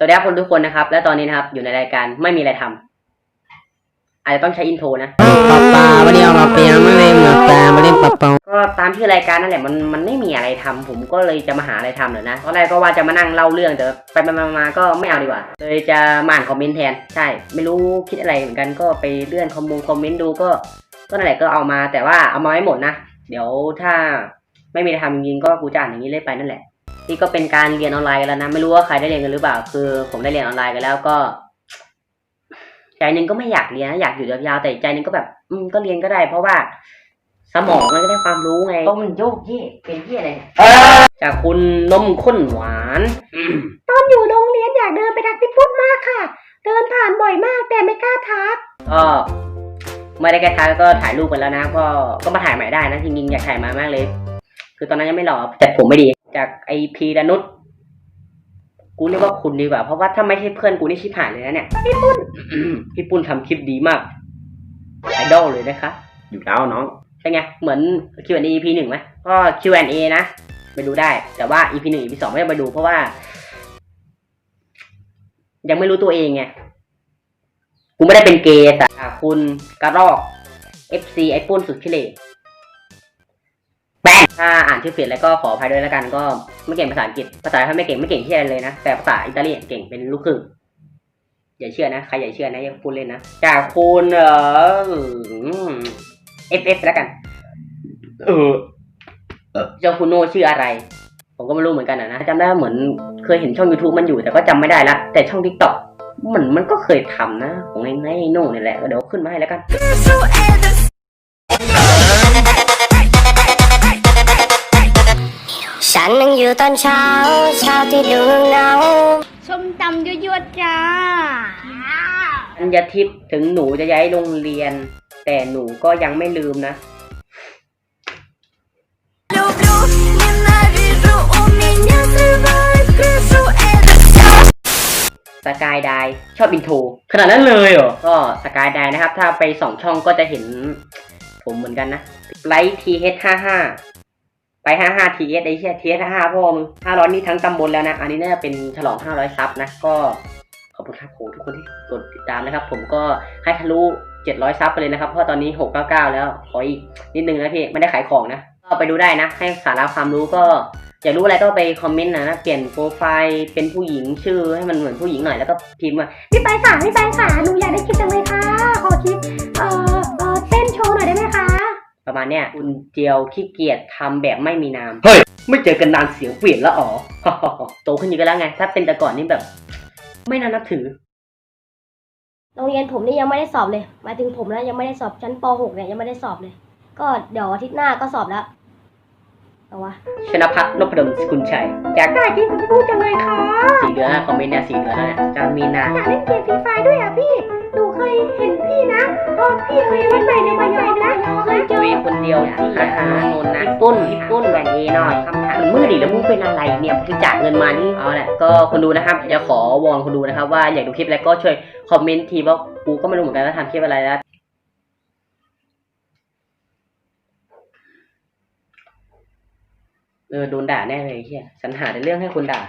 สวัสดีครับคุณทุกคนนะครับ และตอนนี้นะครับอยู่ในรายการไม่มีอะไรทำอาจจะต้องใช้อินโทรนะปลาปลาวันนี้เอามาเปียมาเล่นมาปลามาเล่นปลาเปาก็ตามที่รายการนั่นแหละมันมันไม่มีอะไรทำผมก็เลยจะมาหาอะไรทำเลยนะตอนแรกก็ว่าจะมานั่งเล่าเรื่องแต่ไปไปมามาก็ไม่เอาดีกว่าเลยจะมาอ่านคอมเมนต์แทนใช่ไม่รู้คิดอะไรเหมือนกันก็ไปเลื่อนคอมมงคอมเมนต์ดูก็ก็นั่นแหละก็เอามาแต่ว่าเอามาไม่หมดนะเดี๋ยวถ้าไม่มีอะไรทำจริงๆก็กูจะอ่านอย่างนี้เลยไปนั่นแหละ นี่ก็เป็นการเรียนออนไลน์กันแล้วนะ ไม่รู้ว่าใครได้เรียนกันหรือเปล่า คือ ผมได้เรียนออนไลน์กันแล้วก็ ใจหนึงก็ไม่อยากเรียนนะอยากอยู่ยาวๆแต่อีกใจหนึงก็แบบ อืมก็เรียนก็ได้ เพราะว่า สมองมันก็ได้ความรู้ไงก็มันโยกเย่เป็นเย่อะไรเนี่ยจากคุณนมข้นหวานอืมตอนอยู่โรงเรียนอยากเดินไปทักพี่พุทธมากค่ะ เดินผ่านบ่อยมากแต่ไม่กล้าทักก็ไม่ได้แก้ทายก็ถ่ายรูปกันแล้วนะ ก็ก็มาถ่ายใหม่ได้นะจริงๆอยากถ่ายมามากเลย คือตอนนั้นยังไม่หล่อแต่ผมไม่ดี จากไอพีดานุษกูเรียกว่าคุณดีกว่า เพราะว่าถ้าไม่ใช่เพื่อนกูนี่ชิบหายเลยนะเนี่ย พี่ปุ้น พี่ปุ้นทำคลิปดีมาก ไอดอลเลยนะคะ อยู่แล้วน้องเป็นไง เหมือน Q&A EP หนึ่งไหมก็ Q&A นะ ไปดูได้ แต่ว่า EP หนึ่ง EP สองไม่ต้องไปดูเพราะว่า ยังไม่รู้ตัวเองไง กูไม่ได้เป็นเกย์แต่คุณกระรอก FC ไอปุ้นสุดขี้เหร่ แป้งถ้าอ่านชื่อผิดแล้วก็ขออภัยด้วยแล้วกันก็ไม่เก่งภาษาอังกฤษ ภาษาไทยไม่เก่งไม่เก่งที่อะไรเลยนะ แต่ภาษาอิตาลีเก่งเป็นลูกครึ่งอย่าเชื่อนะ ใครอย่าเชื่อนะอย่าพูดเล่นนะจากคุณเออ FF แล้วกัน เออเจ้าคุณโนชื่ออะไร ผมก็ไม่รู้เหมือนกันอะนะจำได้ว่าเหมือนเคยเห็นช่อง YouTube มันอยู่แต่ก็จำไม่ได้ละ แต่ช่อง TikTok มันมันก็เคยทำนะ ของไอ้ไอ้โน่นี่แหละก็เดี๋ยวขึ้นมาให้แล้วกัน วตอนเช้า เช้าที่ดูเงาสมตำยั่วดจ้า อัญญทิพย์ถึงหนูจะย้ายโรงเรียน แต่หนูก็ยังไม่ลืมนะ สกายไดชอบอินโทรขนาดนั้นเลยเหรอ ก็สกายไดนะครับ ถ้าไปสองช่องก็จะเห็น ผมเหมือนกันนะไลท์ทีเฮต้าห้า ไปห้าห้าทีเอสไอเชี่ยทีเอสห้าพ่อมึงห้าร้อยนี่ทั้งตำบลแล้วนะ อันนี้น่าจะเป็นฉลองห้าร้อยซับนะ ก็ขอบคุณครับโหทุกคนที่กดติดตามนะครับ ผมก็ให้ทะลุเจ็ดร้อยซับไปเลยนะครับ เพราะตอนนี้หกเก้าเก้าแล้ว ขออีกนิดนึงนะพี่ ไม่ได้ขายของนะ ก็ไปดูได้นะ ให้สาระความรู้ก็อยากรู้อะไรก็ไปคอมเมนต์นะนะเปลี่ยนโปรไฟล์เป็นผู้หญิงชื่อให้มันเหมือนผู้หญิงหน่อยแล้วก็พิมพ์ว่าพี่ไปายค่ะพี่ไปายค่ะหนูอยากได้คลิปจังเลยค่ะ ประมาณเนี้ยคุณเจียวขี้เกียจทำแบบไม่มีนามเฮ้ย ไม่เจอกันนานเสียงเปลี่ยนแล้วอ๋อโตขึ้นเยอะแล้วไง ถ้าเป็นแต่ก่อนนี่แบบ ไม่น่านับถือ โรงเรียนผมนี่ยังไม่ได้สอบเลยหมายถึงผมนะยังไม่ได้สอบชั้นป .6 เนี่ยยังไม่ได้สอบเลย ก็เดี๋ยวอาทิตย์หน้าก็สอบแล้วเอาวะชนพัฒน์นพดลสกุลชัยจากได้คลิปของพี่พุทธจังเลยค่ะสี่เดือนนะคอมเมนต์เนี่ยสี่เดือนแล้วเนี่ยจามีนาอยากเล่นเกมฟรีไฟด้วยอะพี่หนูเคยเห็นพี่นะก็พี่เคยเล่นในในมายอมนะเคยเจอ คุยคนเดียวที่หาหานนนะพี่ปุ้นพี่ปุ้นแหวนเอหน่อยคำถามมันมืดดิแล้วมึงเป็นอะไรเนี่ยบริจาคเงินมานี่เอาแหละก็คนดูนะครับจะขอวอนคนดูนะครับ ว่าอยากดูคลิปอะไรก็ช่วยคอมเมนต์ทีว่ากูก็ไม่รู้เหมือนกันว่าทำคลิปอะไรแล้วเออโดนด่าแน่เลยเฮียฉันหาแต่เรื่องให้คนด่า